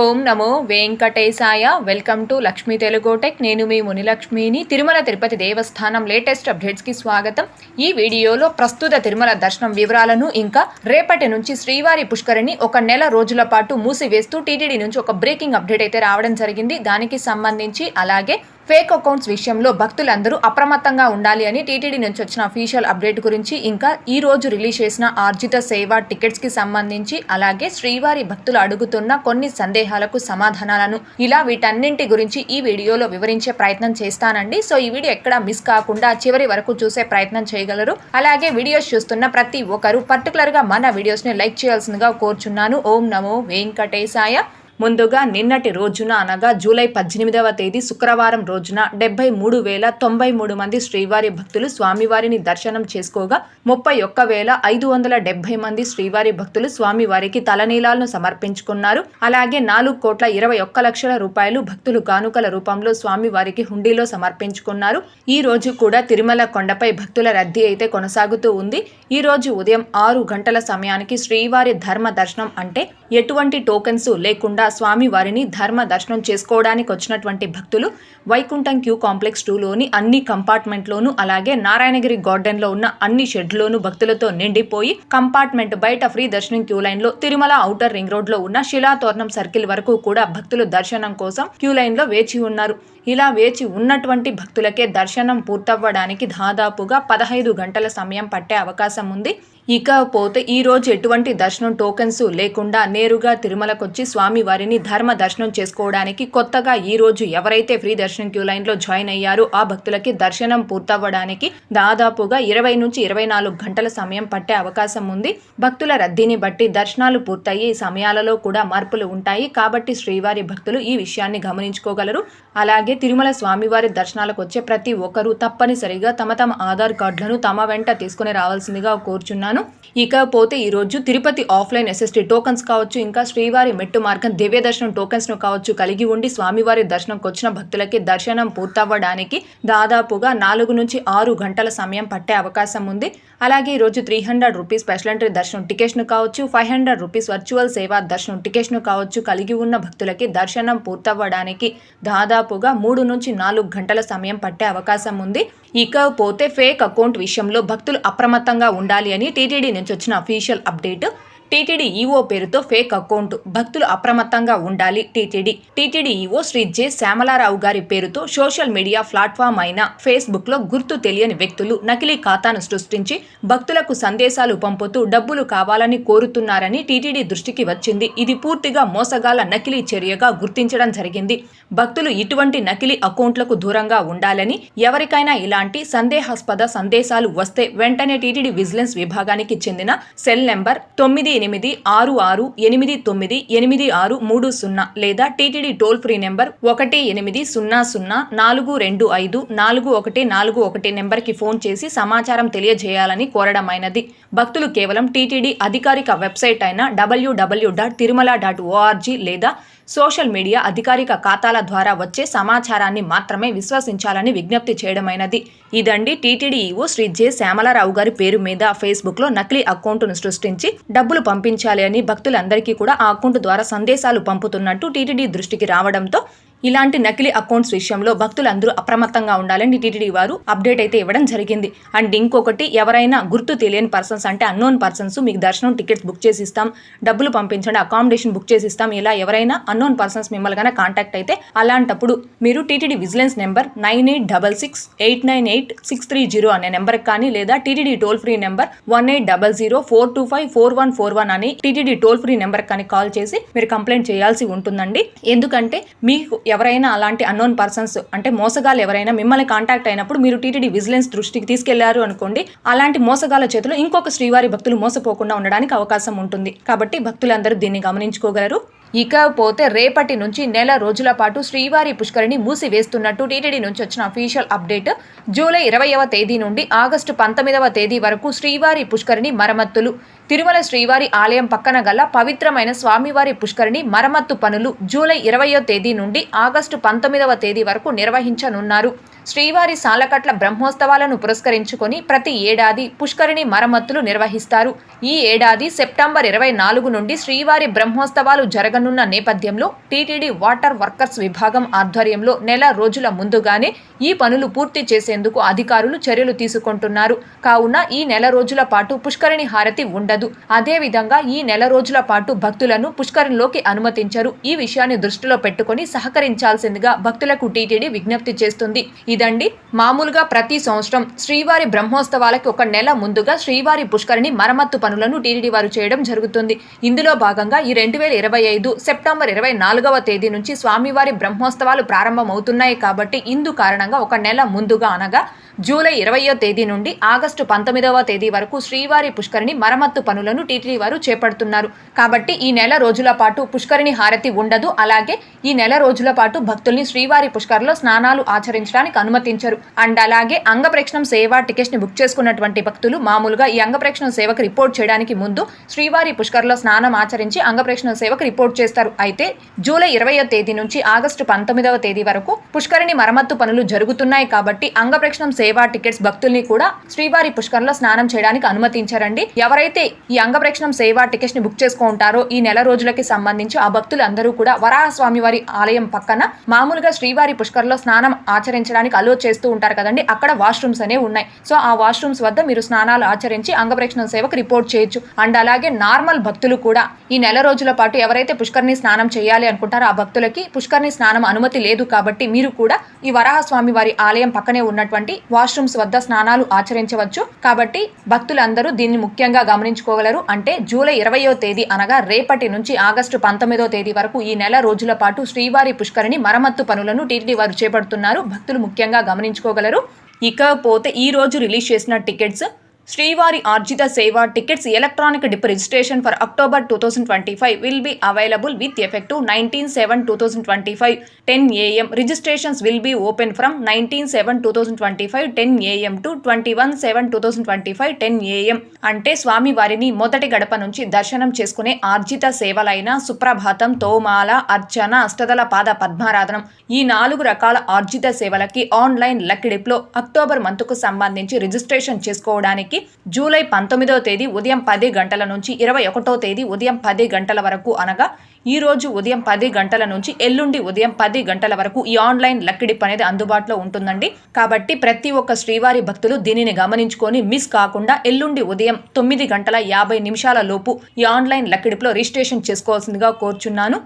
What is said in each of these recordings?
Om Namo Venkatesaya. Welcome to Lakshmi తెలుగోటెక్ నేను మీ మునిలక్ష్మిని. తిరుమల తిరుపతి దేవస్థానం latest అప్డేట్స్కి స్వాగతం. ఈ వీడియోలో ప్రస్తుత తిరుమల దర్శనం వివరాలను ఇంకా రేపటి నుంచి శ్రీవారి పుష్కరిని ఒక నెల రోజుల పాటు మూసివేస్తూ టీటీడీ నుంచి ఒక బ్రేకింగ్ అప్డేట్ అయితే రావడం జరిగింది. దానికి సంబంధించి అలాగే ఫేక్ అకౌంట్స్ విషయంలో భక్తులందరూ అప్రమత్తంగా ఉండాలి అని టీటీడీ నుంచి వచ్చిన అఫీషియల్ అప్డేట్ గురించి ఇంకా ఈ రోజు రిలీజ్ చేసిన ఆర్జిత సేవ టికెట్స్కి సంబంధించి అలాగే శ్రీవారి భక్తులు అడుగుతున్న కొన్ని సందేహాలకు సమాధానాలను ఇలా వీటన్నింటి గురించి ఈ వీడియోలో వివరించే ప్రయత్నం చేస్తానండి. సో ఈ వీడియో ఎక్కడ మిస్ కాకుండా చివరి వరకు చూసే ప్రయత్నం చేయగలరు. అలాగే వీడియోస్ చూస్తున్న ప్రతి ఒక్కరు పర్టికులర్గా మన వీడియోస్ని లైక్ చేయాల్సిందిగా కోరుచున్నాను. ఓం నమో వెంకటేశాయ. ముందుగా నిన్నటి రోజున అనగా జూలై పద్దెనిమిదవ తేదీ శుక్రవారం రోజున డెబ్బై మూడు వేల తొంభై మూడు మంది శ్రీవారి భక్తులు స్వామివారిని దర్శనం చేసుకోగా ముప్పై ఒక్క వేల ఐదు వందల డెబ్బై మంది శ్రీవారి భక్తులు స్వామివారికి తలనీలాలను సమర్పించుకున్నారు. అలాగే నాలుగు కోట్ల ఇరవై ఒక్క లక్షల రూపాయలు భక్తులు కానుకల రూపంలో స్వామివారికి హుండీలో సమర్పించుకున్నారు. ఈ రోజు కూడా తిరుమల కొండపై భక్తుల రద్దీ అయితే కొనసాగుతూ ఉంది. ఈ రోజు ఉదయం ఆరు గంటల సమయానికి శ్రీవారి ధర్మ దర్శనం అంటే ఎటువంటి టోకెన్స్ లేకుండా స్వామి వారిని ధర్మ దర్శనం చేసుకోవడానికి వచ్చినటువంటి భక్తులు వైకుంఠం క్యూ కాంప్లెక్స్ టూలోని అన్ని కంపార్ట్మెంట్లోనూ అలాగే నారాయణగిరి గార్డెన్లో ఉన్న అన్ని షెడ్లోను భక్తులతో నిండిపోయి కంపార్ట్మెంట్ బయట ఫ్రీ దర్శనం క్యూ లైన్లో తిరుమల ఔటర్ రింగ్ రోడ్లో ఉన్న శిలాతోరణం సర్కిల్ వరకు కూడా భక్తులు దర్శనం కోసం క్యూ లైన్లో వేచి ఉన్నారు. ఇలా వేచి ఉన్నటువంటి భక్తులకే దర్శనం పూర్తవ్వడానికి దాదాపుగా పదహైదు గంటల సమయం పట్టే అవకాశం ఉంది. ఇకపోతే ఈరోజు ఎటువంటి దర్శనం టోకెన్స్ లేకుండా నేరుగా తిరుమలకొచ్చి స్వామి వారిని ధర్మ దర్శనం చేసుకోవడానికి కొత్తగా ఈ రోజు ఎవరైతే ఫ్రీ దర్శనం క్యూ లైన్లో జాయిన్ అయ్యారో ఆ భక్తులకి దర్శనం పూర్తవ్వడానికి దాదాపుగా ఇరవై నుంచి ఇరవై నాలుగు గంటల సమయం పట్టే అవకాశం ఉంది. భక్తుల రద్దీని బట్టి దర్శనాలు పూర్తయ్యే సమయాలలో కూడా మార్పులు ఉంటాయి. కాబట్టి శ్రీవారి భక్తులు ఈ విషయాన్ని గమనించుకోగలరు. అలాగే తిరుమల స్వామివారి దర్శనాలకు వచ్చే ప్రతి ఒక్కరూ తప్పనిసరిగా తమ తమ ఆధార్ కార్డులను తమ వెంట తీసుకుని రావాల్సిందిగా కోరుచున్నాను. ఇకపోతే ఈరోజు తిరుపతి ఆఫ్లైన్ ఎస్ఎస్టీ టోకన్స్ కావచ్చు ఇంకా శ్రీవారి మెట్టు మార్గం దివ్య దర్శనం టోకన్స్ను కావచ్చు కలిగి ఉండి స్వామివారి దర్శనంకి వచ్చిన భక్తులకి దర్శనం పూర్తవ్వడానికి దాదాపుగా నాలుగు నుంచి ఆరు గంటల సమయం పట్టే అవకాశం ఉంది. అలాగే ఈరోజు three hundred rupees special entry దర్శనం టికెట్స్ను కావచ్చు ఫైవ్ హండ్రెడ్ రూపీస్ వర్చువల్ సేవా దర్శనం టికెట్ను కావచ్చు కలిగి ఉన్న భక్తులకి దర్శనం పూర్తవ్వడానికి దాదాపు దాదాపుగా మూడు నుంచి నాలుగు గంటల సమయం పట్టే అవకాశం ఉంది. ఇకపోతే ఫేక్ అకౌంట్ విషయంలో భక్తులు అప్రమత్తంగా ఉండాలి అని టీటీడీ నుంచి వచ్చిన అఫీషియల్ అప్డేట్. టీటీడీ ఈవో పేరుతో ఫేక్ అకౌంట్. భక్తులు అప్రమత్తంగా ఉండాలి TTD. TTD EO Shri J. Syamalarao గారి పేరుతో సోషల్ మీడియా ప్లాట్ఫామ్ అయిన ఫేస్బుక్లో గుర్తు తెలియని వ్యక్తులు నకిలీ ఖాతాను సృష్టించి భక్తులకు సందేశాలు పంపుతూ డబ్బులు కావాలని కోరుతున్నారని టీటీడీ దృష్టికి వచ్చింది. ఇది పూర్తిగా మోసగాల నకిలీ చర్యగా గుర్తించడం జరిగింది. భక్తులు ఇటువంటి నకిలీ అకౌంట్లకు దూరంగా ఉండాలని ఎవరికైనా ఇలాంటి సందేహాస్పద సందేశాలు వస్తే వెంటనే టీటీడీ విజిలెన్స్ విభాగానికి చెందిన సెల్ నెంబర్ తొమ్మిది ఎనిమిది ఆరు ఆరు ఎనిమిది తొమ్మిది ఎనిమిది ఆరు మూడు సున్నా లేదా టీటీడీ టోల్ ఫ్రీ నెంబర్ ఒకటి ఎనిమిది సున్నా సున్నా నాలుగు రెండు ఐదు నాలుగు ఒకటి నాలుగు ఒకటి నెంబర్కి ఫోన్ చేసి సమాచారం తెలియజేయాలని కోరడమైనది భక్తులు కేవలం టీటీడీ అధికారిక వెబ్సైట్ అయిన WW dot Tirumala dot ORG లేదా సోషల్ మీడియా అధికారిక ఖాతాల ద్వారా వచ్చే సమాచారాన్ని మాత్రమే విశ్వసించాలని విజ్ఞప్తి చేయడమైనది. ఇదండి TTD EO Shri J. Syamalarao గారి పేరు మీద ఫేస్బుక్లో నకిలీ అకౌంట్ను సృష్టించి డబ్బులు పంపించాలి అని భక్తులందరికీ కూడా ఆ అకౌంట్ ద్వారా సందేశాలు పంపుతున్నట్టు టీటీడీ దృష్టికి రావడంతో ఇలాంటి నకిలీ అకౌంట్స్ విషయంలో భక్తులందరూ అప్రమత్తంగా ఉండాలని టీటీడీ వారు అప్డేట్ అయితే ఇవ్వడం జరిగింది. అండ్ ఇంకొకటి ఎవరైనా గుర్తు తెలియని పర్సన్స్ అంటే అన్నోన్ పర్సన్స్ మీకు దర్శనం టికెట్స్ బుక్ చేసి ఇస్తాం డబ్బులు పంపించండి అకామిడేషన్ బుక్ చేసి ఇస్తాం ఇలా ఎవరైనా అన్నోన్ పర్సన్స్ మిమ్మల్ని కన్నా కాంటాక్ట్ అయితే అలాంటప్పుడు మీరు TTD vigilance number nine eight double six eight nine eight six three zero అనే నెంబర్కి కానీ లేదా TTD toll free number one eight double zero four two five four one four one అని టీటీడీ టోల్ ఫ్రీ నెంబర్ కానీ call చేసి మీరు complaint చేయాల్సి ఉంటుందండి. ఎందుకంటే మీకు ఎవరైనా అలాంటి అన్నోన్ పర్సన్స్ అంటే మోసగాలు ఎవరైనా మిమ్మల్ని కాంటాక్ట్ అయినప్పుడు మీరు టీటీడీ విజిలెన్స్ దృష్టికి తీసుకెళ్ళారు అనుకోండి అలాంటి మోసగాల చేతిలో ఇంకొక శ్రీవారి భక్తులు మోసపోకుండా ఉండడానికి అవకాశం ఉంటుంది. కాబట్టి భక్తులందరూ దీన్ని గమనించుకోగలరు. ఇకపోతే రేపటి నుంచి నెల రోజుల పాటు శ్రీవారి పుష్కరిని మూసివేస్తున్నట్టు టీటీడీ నుంచి వచ్చిన అఫీషియల్ అప్డేట్. జూలై ఇరవైవ తేదీ నుండి ఆగస్టు పంతొమ్మిదవ తేదీ వరకు శ్రీవారి పుష్కరిని మరమ్మతులు తిరుమల శ్రీవారి ఆలయం పక్కన గల పవిత్రమైన స్వామివారి పుష్కరిణి మరమ్మత్తు పనులు జూలై ఇరవయో తేదీ నుండి ఆగస్టు పంతొమ్మిదవ తేదీ వరకు నిర్వహించనున్నారు. శ్రీవారి సాలకట్ల బ్రహ్మోత్సవాలను పురస్కరించుకొని ప్రతి ఏడాది పుష్కరిణి మరమ్మతులు నిర్వహిస్తారు. ఈ ఏడాది సెప్టెంబర్ ఇరవై నాలుగు నుండి శ్రీవారి బ్రహ్మోత్సవాలు జరగనున్న నేపథ్యంలో టీటీడీ వాటర్ వర్కర్స్ విభాగం ఆధ్వర్యంలో నెల రోజుల ముందుగానే ఈ పనులు పూర్తి చేసేందుకు అధికారులు చర్యలు తీసుకుంటున్నారు. కావున ఈ నెల రోజుల పాటు పుష్కరిణి హారతి ఉండదు. అదేవిధంగా ఈ నెల రోజుల పాటు భక్తులను పుష్కరిణిలోకి అనుమతించరు. ఈ విషయాన్ని దృష్టిలో పెట్టుకొని సహకరించాల్సిందిగా భక్తులకు టీటీడీ విజ్ఞప్తి చేస్తుంది. ఇదండి. మామూలుగా ప్రతి సంవత్సరం శ్రీవారి బ్రహ్మోత్సవాలకి ఒక నెల ముందుగా శ్రీవారి పుష్కరిణి మరమ్మత్తు పనులను టీటీడీ వారు చేయడం జరుగుతుంది. ఇందులో భాగంగా ఈ రెండు వేల ఇరవై ఐదు సెప్టెంబర్ ఇరవై నాలుగవ తేదీ నుంచి స్వామివారి బ్రహ్మోత్సవాలు ప్రారంభమవుతున్నాయి కాబట్టి ఇందు కారణంగా ఒక నెల ముందుగా అనగా జూలై ఇరవయో తేదీ నుండి ఆగస్టు పంతొమ్మిదవ తేదీ వరకు శ్రీవారి పుష్కరిణి మరమ్మత్తు పనులను టీటీడీ వారు చేపడుతున్నారు. కాబట్టి ఈ నెల రోజుల పాటు పుష్కరిణి హారతి ఉండదు. అలాగే ఈ నెల రోజుల పాటు భక్తుల్ని శ్రీవారి పుష్కర్లో స్నానాలు ఆచరించడానికి అనుమతించరు. అండ్ అలాగే అంగప్రేక్షణం సేవ టికెట్స్ని బుక్ చేసుకున్నటువంటి భక్తులు మామూలుగా ఈ అంగప్రక్షణం సేవకు రిపోర్ట్ చేయడానికి ముందు శ్రీవారి పుష్కర్లో స్నానం ఆచరించి అంగప్రక్షణం సేవకు రిపోర్ట్ చేస్తారు. అయితే జూలై ఇరవయో తేదీ నుంచి ఆగస్టు పంతొమ్మిదవ తేదీ వరకు పుష్కరిణి మరమ్మత్తు పనులు జరుగుతున్నాయి. కాబట్టి అంగప్రేక్షణం సేవా టికెట్స్ భక్తుల్ని కూడా శ్రీవారి పుష్కరంలో స్నానం చేయడానికి అనుమతించారండి. ఎవరైతే ఈ అంగప్రక్షణం సేవా టికెట్స్ని బుక్ చేసుకుంటారో ఈ నెల రోజులకి సంబంధించి ఆ భక్తులు అందరూ కూడా వరాహస్వామి వారి ఆలయం పక్కన మామూలుగా శ్రీవారి పుష్కరంలో స్నానం ఆచరించడానికి అలో చేస్తూ ఉంటారు కదండి. అక్కడ వాష్రూమ్స్ అనేవి ఉన్నాయి. సో ఆ వాష్రూమ్స్ వద్ద మీరు స్నానాలు ఆచరించి అంగప్రక్షణ సేవకు రిపోర్ట్ చేయొచ్చు. అండ్ అలాగే నార్మల్ భక్తులు కూడా ఈ నెల రోజుల పాటు ఎవరైతే పుష్కర్ని స్నానం చేయాలి అనుకుంటారో ఆ భక్తులకి పుష్కర్ని స్నానం అనుమతి లేదు కాబట్టి మీరు కూడా ఈ వరాహస్వామి వారి ఆలయం పక్కనే ఉన్నటువంటి వాష్రూమ్స్ వద్ద స్నానాలు ఆచరించవచ్చు. కాబట్టి భక్తులందరూ దీన్ని ముఖ్యంగా గమనించుకోగలరు. అంటే జూలై ఇరవయో తేదీ అనగా రేపటి నుంచి ఆగస్టు పంతొమ్మిదో తేదీ వరకు ఈ నెల రోజుల పాటు శ్రీవారి పుష్కరిణి మరమ్మత్తు పనులను టీటీడీ వారు చేపడుతున్నారు. భక్తులు ముఖ్యంగా గమనించుకోగలరు. ఇకపోతే ఈ రోజు రిలీజ్ చేసిన టికెట్స్ శ్రీవారి ఆర్జిత సేవ tickets electronic dip registration for October two thousand twenty five will be available with effective nineteen seven two thousand twenty five ten AM registrations will be open from nineteen seven two thousand twenty five ten AM to twenty one seven two thousand twenty five ten AM అంటే స్వామి వారిని మొదటి గడప నుంచి దర్శనం చేసుకునే ఆర్జిత సేవలైన సుప్రభాతం తోమాల అర్చన అష్టదల పాద పద్మారాధనం ఈ నాలుగు రకాల ఆర్జిత సేవలకి ఆన్లైన్ లక్కిడిప్లో అక్టోబర్ మంత్కు సంబంధించి రిజిస్ట్రేషన్ చేసుకోవడానికి జూలై పంతొమ్మిదవ తేదీ ఉదయం పది గంటల నుంచి ఇరవై ఒకటో తేదీ ఉదయం పది గంటల వరకు అనగా ఈ రోజు ఉదయం పది గంటల నుంచి ఎల్లుండి ఉదయం పది గంటల వరకు ఈ ఆన్లైన్ లక్కిడిప్ అనేది అందుబాటులో ఉంటుందండి. కాబట్టి ప్రతి ఒక్క శ్రీవారి భక్తులు దీనిని గమనించుకొని మిస్ కాకుండా ఎల్లుండి ఉదయం తొమ్మిది గంటల యాభై నిమిషాల లోపు ఈ ఆన్లైన్ లక్కిడిప్లో రిజిస్ట్రేషన్ చేసుకోవాల్సిందిగా కోరుచున్నాను.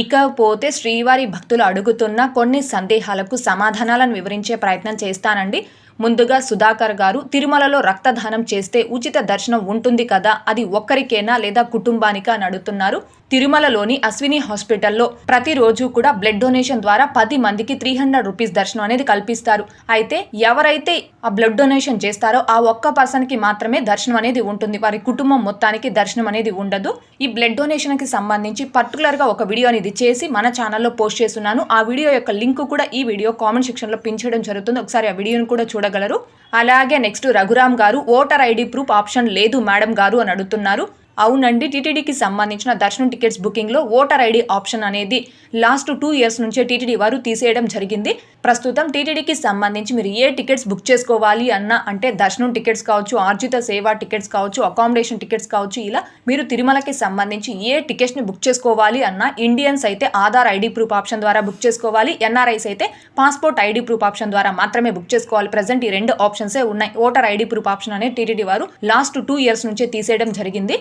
ఇకపోతే శ్రీవారి భక్తులు అడుగుతున్న కొన్ని సందేహాలకు సమాధానాలను వివరించే ప్రయత్నం చేస్తానండి. ముందుగా సుధాకర్ గారు తిరుమలలో రక్తదానం చేస్తే ఉచిత దర్శనం ఉంటుంది కదా అది ఒక్కరికేనా లేదా కుటుంబానికా అని అడుగుతున్నారు. తిరుమలలోని అశ్విని హాస్పిటల్లో ప్రతిరోజు కూడా బ్లడ్ డొనేషన్ ద్వారా పది మందికి త్రీ హండ్రెడ్ రూపీస్ దర్శనం అనేది కల్పిస్తారు. అయితే ఎవరైతే ఆ బ్లడ్ డొనేషన్ చేస్తారో ఆ ఒక్క పర్సన్కి మాత్రమే దర్శనం అనేది ఉంటుంది. వారి కుటుంబం మొత్తానికి దర్శనం అనేది ఉండదు. ఈ బ్లడ్ డొనేషన్కి సంబంధించి పర్టికులర్గా ఒక వీడియో అనేది చేసి మన ఛానల్లో పోస్ట్ చేస్తున్నాను. ఆ వీడియో యొక్క లింక్ కూడా ఈ వీడియో కామెంట్ సెక్షన్లో పిన్ చేయడం జరుగుతుంది. ఒకసారి ఆ వీడియోను కూడా చూడగలరు. అలాగే నెక్స్ట్ రఘురామ్ గారు ఓటర్ ఐడి ప్రూఫ్ ఆప్షన్ లేదు మేడం గారు అని అడుగుతున్నారు. అవునండి. టీటీడీకి సంబంధించిన దర్శనం టికెట్స్ బుకింగ్లో ఓటర్ ఐడి ఆప్షన్ అనేది లాస్ట్ టూ ఇయర్స్ నుంచే టీటీడీ వారు తీసేయడం జరిగింది. ప్రస్తుతం టీటీడీకి సంబంధించి మీరు ఏ టికెట్స్ బుక్ చేసుకోవాలి అన్న అంటే దర్శనం టికెట్స్ కావచ్చు ఆర్జిత సేవా టికెట్స్ కావచ్చు అకామిడేషన్ టికెట్స్ కావచ్చు ఇలా మీరు తిరుమలకి సంబంధించి ఏ టికెట్స్ని బుక్ చేసుకోవాలి అన్న ఇండియన్స్ అయితే ఆధార్ ఐడి ప్రూఫ్ ఆప్షన్ ద్వారా బుక్ చేసుకోవాలి. ఎన్ఆర్ఐస్ అయితే పాస్పోర్ట్ ఐడి ప్రూఫ్ ఆప్షన్ ద్వారా మాత్రమే బుక్ చేసుకోవాలి. ప్రజెంట్ ఈ రెండు ఆప్షన్సే ఉన్నాయి. ఓటర్ ఐడి ప్రూఫ్ ఆప్షన్ అనే టీటీడీ వారు లాస్ట్ టూ ఇయర్స్ నుంచే తీసేయడం జరిగింది.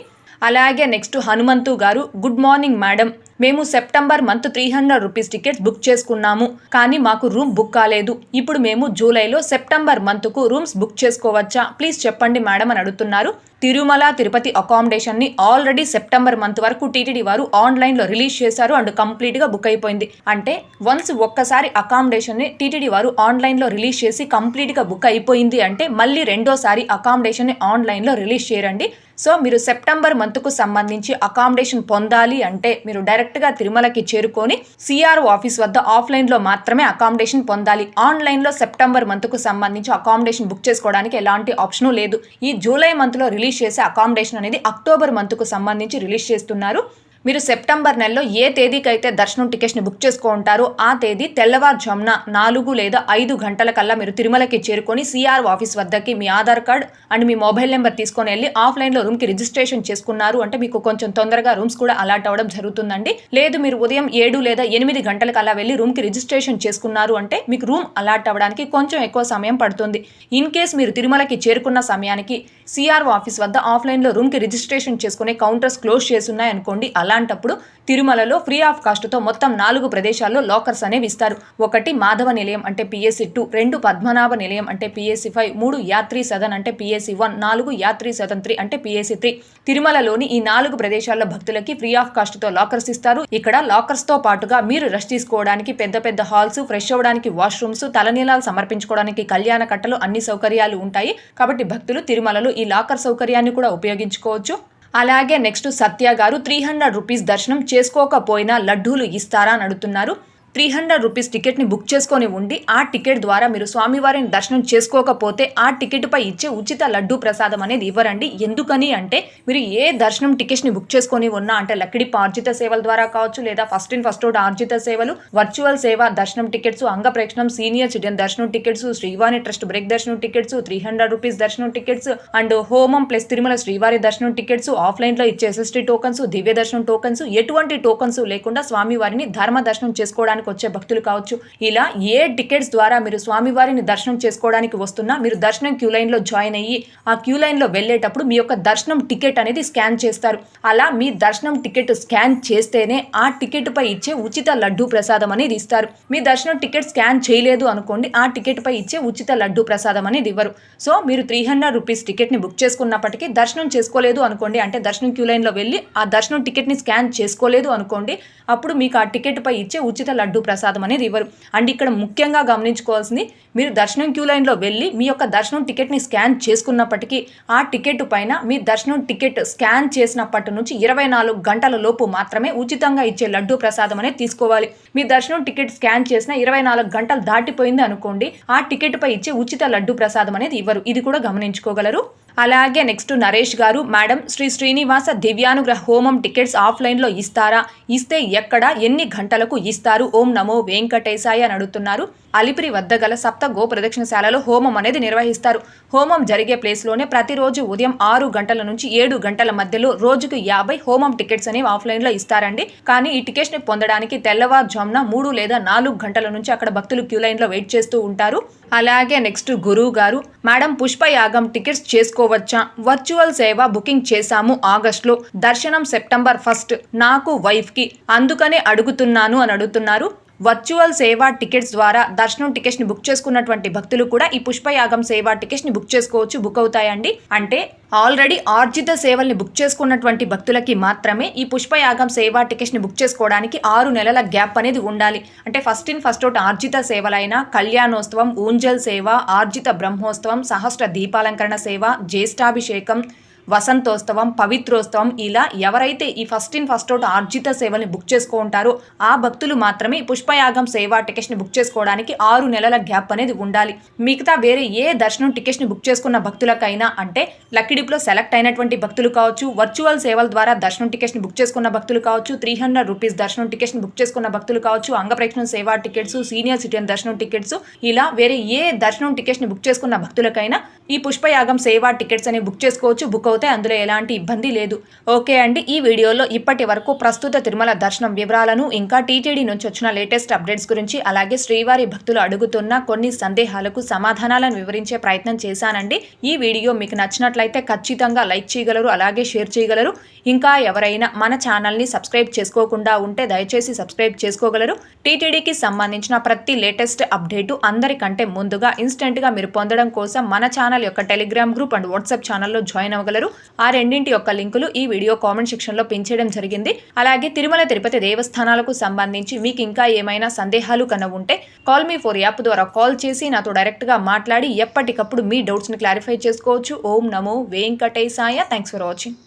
అలాగే next Hanumanthu garu good morning madam. మేము September month three hundred rupees tickets book చేసుకున్నాము. కానీ మాకు రూమ్ బుక్ కాలేదు. ఇప్పుడు మేము జూలైలో సెప్టెంబర్ మంత్కు రూమ్స్ బుక్ చేసుకోవచ్చా? ప్లీజ్ చెప్పండి మేడం అని అడుగుతున్నారు. తిరుమల తిరుపతి అకామిడేషన్ని ఆల్రెడీ సెప్టెంబర్ మంత్ వరకు టీటీడీ వారు ఆన్లైన్లో రిలీజ్ చేశారు అండ్ కంప్లీట్గా బుక్ అయిపోయింది. అంటే వన్స్ ఒక్కసారి అకామిడేషన్ని టీటీడీ వారు ఆన్లైన్లో రిలీజ్ చేసి కంప్లీట్గా బుక్ అయిపోయింది అంటే మళ్ళీ రెండోసారి అకామిడేషన్ని ఆన్లైన్లో రిలీజ్ చేయరండి సో మీరు సెప్టెంబర్ మంత్కు సంబంధించి అకామిడేషన్ పొందాలి అంటే మీరు డైరెక్ట్ డైరెక్ట్గా తిరుమలకి చేరుకొని సిఆర్ఓ ఆఫీస్ వద్ద ఆఫ్లైన్లో మాత్రమే అకామిడేషన్ పొందాలి. ఆన్లైన్లో సెప్టెంబర్ మంత్కు సంబంధించి అకామిడేషన్ బుక్ చేసుకోవడానికి ఎలాంటి ఆప్షను లేదు. ఈ జూలై మంత్లో రిలీజ్ చేసే అకామిడేషన్ అనేది అక్టోబర్ మంత్కు సంబంధించి రిలీజ్ చేస్తున్నారు. మీరు సెప్టెంబర్ నెలలో ఏ తేదీకి అయితే దర్శనం టికెట్స్ని బుక్ చేసుకుంటారో ఆ తేదీ తెల్లవారుజామున నాలుగు లేదా ఐదు గంటల కల్లా మీరు తిరుమలకి చేరుకొని సిఆర్ ఆఫీస్ వద్దకి మీ ఆధార్ కార్డ్ అండ్ మీ మొబైల్ నెంబర్ తీసుకొని వెళ్ళి ఆఫ్లైన్లో రూమ్కి రిజిస్ట్రేషన్ చేసుకున్నారు అంటే మీకు కొంచెం తొందరగా రూమ్స్ కూడా అలాట్ అవ్వడం జరుగుతుందండి. లేదు మీరు ఉదయం ఏడు లేదా ఎనిమిది గంటలకు అలా వెళ్ళి రూమ్కి రిజిస్ట్రేషన్ చేసుకున్నారు అంటే మీకు రూమ్ అలాట్ అవ్వడానికి కొంచెం ఎక్కువ సమయం పడుతుంది. ఇన్ కేస్ మీరు తిరుమలకి చేరుకున్న సమయానికి సిఆర్ఓ ఆఫీస్ వద్ద ఆఫ్లైన్లో రూమ్కి రిజిస్ట్రేషన్ చేసుకునే కౌంటర్స్ క్లోజ్ చేసి ఉన్నాయనుకోండి అలా అలాంటప్పుడు తిరుమలలో ఫ్రీ ఆఫ్ కాస్ట్తో మొత్తం నాలుగు ప్రదేశాల్లో లాకర్స్ అనేవి ఇస్తారు. ఒకటి మాధవ నిలయం అంటే పిఎస్సి టూ రెండు పద్మనాభ నిలయం అంటే పిఎస్సి ఫైవ్ మూడు యాత్రి సదన్ అంటే పిఎస్సి వన్ నాలుగు యాత్రి సదన్ త్రీ అంటే పిఎస్సి త్రీ. తిరుమలలోని ఈ నాలుగు ప్రదేశాల్లో భక్తులకి ఫ్రీ ఆఫ్ కాస్ట్తో లాకర్స్ ఇస్తారు. ఇక్కడ లాకర్స్తో పాటుగా మీరు రెస్ట్ తీసుకోవడానికి పెద్ద పెద్ద హాల్స్ ఫ్రెష్ అవ్వడానికి వాష్రూమ్స్ తలనీలాలు సమర్పించుకోవడానికి కళ్యాణ కట్టలు అన్ని సౌకర్యాలు ఉంటాయి. కాబట్టి భక్తులు తిరుమలలో ఈ లాకర్ సౌకర్యాన్ని కూడా ఉపయోగించుకోవచ్చు. అలాగే నెక్స్ట్ సత్య గారు త్రీ హండ్రెడ్ రూపీస్ దర్శనం చేసుకోకపోయినా లడ్డూలు ఇస్తారా అని అడుగుతున్నారు. త్రీ హండ్రెడ్ రూపీస్ టికెట్ని బుక్ చేసుకొని ఉండి ఆ టికెట్ ద్వారా మీరు స్వామివారిని దర్శనం చేసుకోకపోతే ఆ టికెట్పై ఇచ్చే ఉచిత లడ్డూ ప్రసాదం అనేది ఇవ్వరండి. ఎందుకని అంటే మీరు ఏ దర్శనం టికెట్స్ని బుక్ చేసుకొని ఉన్నా అంటే లక్కిడి ఆర్జిత సేవల ద్వారా కావచ్చు లేదా ఫస్ట్ ఇన్ ఫస్ట్ అవుట్ ఆర్జిత సేవలు వర్చువల్ సేవ దర్శనం టికెట్స్ అంగ ప్రేక్షణం సీనియర్ సిటిజన్ దర్శనం టికెట్స్ శ్రీవాణి ట్రస్ట్ బ్రేక్ దర్శనం టికెట్స్ త్రీ హండ్రెడ్ రూపీస్ దర్శనం టికెట్స్ అండ్ హోమం ప్లస్ తిరుమల శ్రీవారి దర్శనం టికెట్స్ ఆఫ్లైన్లో ఇచ్చే ఎస్ఎస్టీ టోకన్స్ దివ్య దర్శనం టోకన్స్ ఎటువంటి టోకన్స్ లేకుండా స్వామివారిని ధర్మ దర్శనం చేసుకోవడానికి వచ్చే భక్తులు కావచ్చు. ఇలా ఏ టికెట్స్ ద్వారా మీరు స్వామివారిని దర్శనం చేసుకోవడానికి వస్తున్నా మీరు దర్శనం క్యూ లైన్లో జాయిన్ అయ్యి ఆ క్యూ లైన్లో వెళ్ళేటప్పుడు మీ యొక్క దర్శనం టికెట్ అనేది స్కాన్ చేస్తారు. అలా మీ దర్శనం టికెట్ స్కాన్ చేస్తేనే ఆ టికెట్ పై ఇచ్చే ఉచిత లడ్డూ ప్రసాదం అనేది ఇస్తారు. మీ దర్శనం టికెట్ స్కాన్ చేయలేదు అనుకోండి ఆ టికెట్ పై ఇచ్చే ఉచిత లడ్డూ ప్రసాదం అనేది ఇవ్వరు. సో మీరు త్రీ హండ్రెడ్ రూపీస్ టికెట్ని బుక్ చేసుకున్నప్పటికీ దర్శనం చేసుకోలేదు అనుకోండి అంటే దర్శనం క్యూ లైన్లో వెళ్ళి ఆ దర్శనం టికెట్ని స్కాన్ చేసుకోలేదు అనుకోండి అప్పుడు మీకు ఆ టికెట్పై ఇచ్చే ఉచిత లడ్డు ప్రసాదం అనేది ఇవ్వరు. అండ్ ఇక్కడ ముఖ్యంగా గమనించుకోవాల్సింది మీరు దర్శనం క్యూ లైన్లో వెళ్ళి మీ యొక్క దర్శనం టికెట్ని స్కాన్ చేసుకున్నప్పటికీ ఆ టికెట్ పైన మీ దర్శనం టికెట్ స్కాన్ చేసినప్పటి నుంచి ఇరవై నాలుగు గంటల లోపు మాత్రమే ఉచితంగా ఇచ్చే లడ్డు ప్రసాదం అనేది తీసుకోవాలి. మీ దర్శనం టికెట్ స్కాన్ చేసిన ఇరవై నాలుగు గంటలు దాటిపోయింది అనుకోండి ఆ టికెట్పై ఇచ్చే ఉచిత లడ్డు ప్రసాదం అనేది ఇవ్వరు. ఇది కూడా గమనించుకోగలరు. అలాగే నెక్స్ట్ నరేష్ గారు మేడం శ్రీ శ్రీనివాస దివ్యానుగ్రహ హోమం టికెట్స్ ఆఫ్లైన్లో ఇస్తారా? ఇస్తే ఎక్కడ? ఎన్ని గంటలకు ఇస్తారు? ఓం నమో వెంకటేశాయ అని అడుగుతున్నారు. అలిపిరి వద్ద గల సప్త గో ప్రదక్షిణశాలలో హోమం అనేది నిర్వహిస్తారు. హోమం జరిగే ప్లేస్లోనే ప్రతిరోజు ఉదయం ఆరు గంటల నుంచి ఏడు గంటల మధ్యలో రోజుకు యాభై హోమం టికెట్స్ అనేవి ఆఫ్లైన్లో ఇస్తారండి. కానీ ఈ టికెట్స్ని పొందడానికి తెల్లవారుజామున మూడు లేదా నాలుగు గంటల నుంచి అక్కడ భక్తులు క్యూ లైన్లో వెయిట్ చేస్తూ ఉంటారు. అలాగే next Guruvu garu madam పుష్పయాగం tickets చేసుకోవచ్చా? వర్చువల్ సేవ బుకింగ్ చేశాము ఆగస్ట్లో. దర్శనం సెప్టెంబర్ ఫస్ట్ నాకు వైఫ్కి అందుకనే అడుగుతున్నాను అని అడుగుతున్నారు. వర్చువల్ సేవా టికెట్స్ ద్వారా దర్శనం టికెట్స్ని బుక్ చేసుకున్నటువంటి భక్తులు కూడా ఈ పుష్పయాగం సేవా టికెట్స్ని బుక్ చేసుకోవచ్చు బుక్ అవుతాయండి. అంటే ఆల్రెడీ ఆర్జిత సేవల్ని బుక్ చేసుకున్నటువంటి భక్తులకి మాత్రమే ఈ పుష్పయాగం సేవా టికెట్స్ని బుక్ చేసుకోవడానికి ఆరు నెలల గ్యాప్ అనేది ఉండాలి. అంటే ఫస్ట్ ఇన్ ఫస్ట్ అవుట్ ఆర్జిత సేవలైన కళ్యాణోత్సవం ఊంజల్ సేవ ఆర్జిత బ్రహ్మోత్సవం సహస్ర దీపాలంకరణ సేవ జ్యేష్ఠాభిషేకం వసంతోత్సవం పవిత్రోత్సవం ఇలా ఎవరైతే ఈ ఫస్ట్ ఇన్ ఫస్ట్ అవుట్ ఆర్జిత సేవల్ని బుక్ చేసుకుంటారో ఆ భక్తులు మాత్రమే పుష్పయాగం సేవా టికెట్స్ని బుక్ చేసుకోవడానికి ఆరు నెలల గ్యాప్ అనేది ఉండాలి. మిగతా వేరే ఏ దర్శనం టికెట్స్ని బుక్ చేసుకున్న భక్తులకైనా అంటే లక్కిడిప్లో సెలెక్ట్ అయినటువంటి భక్తులు కావచ్చు వర్చువల్ సేవల ద్వారా దర్శనం టికెట్స్ని బుక్ చేసుకున్న భక్తులు కావచ్చు త్రీ హండ్రెడ్ రూపీస్ దర్శనం టికెట్స్ని బుక్ చేసుకున్న భక్తులు కావచ్చు అంగప్రేక్షణ సేవా టికెట్స్ సీనియర్ సిటిజన్ దర్శనం టికెట్స్ ఇలా వేరే ఏ దర్శనం టికెట్స్ని బుక్ చేసుకున్న భక్తులకైనా ఈ పుష్పయాగం సేవా టికెట్స్ అనేవి బుక్ చేసుకోవచ్చు బుక్ అవుతే అందులో ఎలాంటి ఇబ్బంది లేదు. ఓకే అండి ఈ వీడియోలో ఇప్పటి వరకు ప్రస్తుత తిరుమల దర్శనం వివరాలను ఇంకా టీటీడీ నుంచి వచ్చిన లేటెస్ట్ అప్డేట్స్ గురించి అలాగే శ్రీవారి భక్తులు అడుగుతున్న కొన్ని సందేహాలకు సమాధానాలను వివరించే ప్రయత్నం చేశానండి. ఈ వీడియో మీకు నచ్చినట్లయితే ఖచ్చితంగా లైక్ చేయగలరు అలాగే షేర్ చేయగలరు. ఇంకా ఎవరైనా మన ఛానల్ని సబ్స్క్రైబ్ చేసుకోకుండా ఉంటే దయచేసి సబ్స్క్రైబ్ చేసుకోగలరు. టీటీడీకి సంబంధించిన ప్రతి లేటెస్ట్ అప్డేటు అందరికంటే ముందుగా ఇన్స్టెంట్గా మీరు పొందడం కోసం మన ఛానల్ యొక్క టెలిగ్రామ్ గ్రూప్ అండ్ వాట్సాప్ ఛానల్లో జాయిన్ అవ్వగలరు. ఆ రెండింటి యొక్క లింకులు ఈ వీడియో కామెంట్ సెక్షన్లో పెంచేయడం జరిగింది. అలాగే తిరుమల తిరుపతి దేవస్థానాలకు సంబంధించి మీకు ఇంకా ఏమైనా సందేహాలు కన్నా ఉంటే కాల్ మీ ఫోర్ యాప్ ద్వారా కాల్ చేసి నాతో డైరెక్ట్గా మాట్లాడి ఎప్పటికప్పుడు మీ డౌట్స్ని క్లారిఫై చేసుకోవచ్చు. ఓం నమో వెంకటేశాయ. Thanks for watching